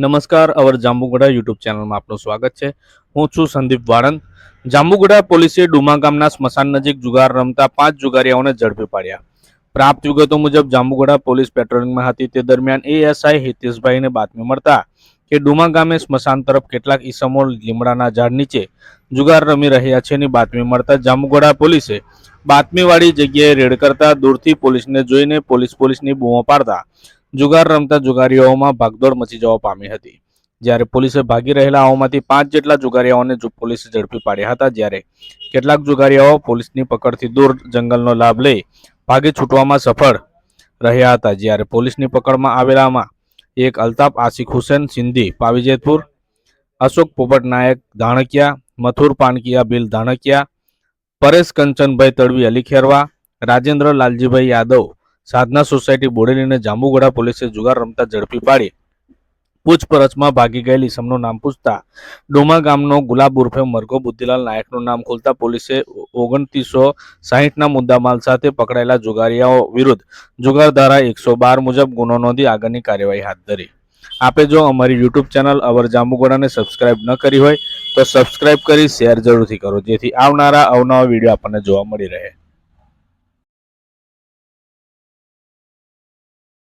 નમસ્કાર, અવર જાંબુગડા યુટ્યુબ ચેનલમાં આપનું સ્વાગત છે. હું છું સંદીપ વાળંદ. જાંબુગડા પોલીસે ડુમા ગામના સ્મશાન નજીક જુગાર રમતા પાંચ જુગારીઓને ઝડપી પાડ્યા. પ્રાપ્ત વિગતો મુજબ, જાંબુગડા પોલીસ પેટ્રોલિંગમાં હતી. તે દરમિયાન એએસઆઈ હિતેશભાઈને બાતમી મળતા કે ડુમા ગામે સ્મશાન તરફ કેટલાક ઈસમો લીમડાના ઝાડ નીચે જુગાર રમી રહ્યા છે ની બાતમી મળતા જાંબુગડા પોલીસે બાતમીવાળી જગ્યાએ રેડ કરતા દૂરથી પોલીસને જોઈને પોલીસ પોલીસની બૂમો પાડતા જુગાર રમતા જુગારીઓમાં ભાગદોડ મચી જવા પામી હતી. જ્યારે પોલીસે ભાગી રહેલા આઓમાંથી પાંચ જેટલા જુગારીઓને પોલીસે ઝડપી પાડ્યા હતા, જ્યારે કેટલાક જુગારીઓ પોલીસની પકડથી દૂર જંગલનો લાભ લઈ ભાગી છૂટવામાં સફળ રહ્યા હતા. જ્યારે પોલીસની પકડમાં આવેલામાં એક અલ્તાફ આશિક હુસેન, સિંધી, પાવીજેતપુર, અશોક પોપટ નાયક, ધાણકિયા, મથુર પાનકિયા, બિલ ધાણકિયા, પરેશ કંચનભાઈ તડવી અલીખેરવા રાજેન્દ્ર લાલજીભાઈ યાદવ સાધના સોસાયટી બોડેલીને જાંબુગોડા પોલીસે જુગાર રમતા ઝડપી પાડી. પૂછપરછમાં ભાગી ગયેલી ઇસમનું નામ પૂછતા ડોમા ગામનો ગુલાબ ઉર્ફે મરઘો બુદ્ધિલાલ નાયકનું નામ ખોલતા પોલીસે ઓગણત્રીસો સાહીઠના મુદ્દામાલ સાથે પકડાયેલા જુગારિયાઓ વિરુદ્ધ જુગાર ધારા એકસો બાર મુજબ ગુનો નોંધી આગળની કાર્યવાહી હાથ ધરી. આપે જો અમારી યુટ્યુબ ચેનલ અવર જાંબુગોડાને સબસ્ક્રાઇબ ન કરી હોય તો સબસ્ક્રાઇબ કરી શેર જરૂરથી કરો જેથી આવનારા અવનવા વીડિયો આપણને જોવા મળી રહે.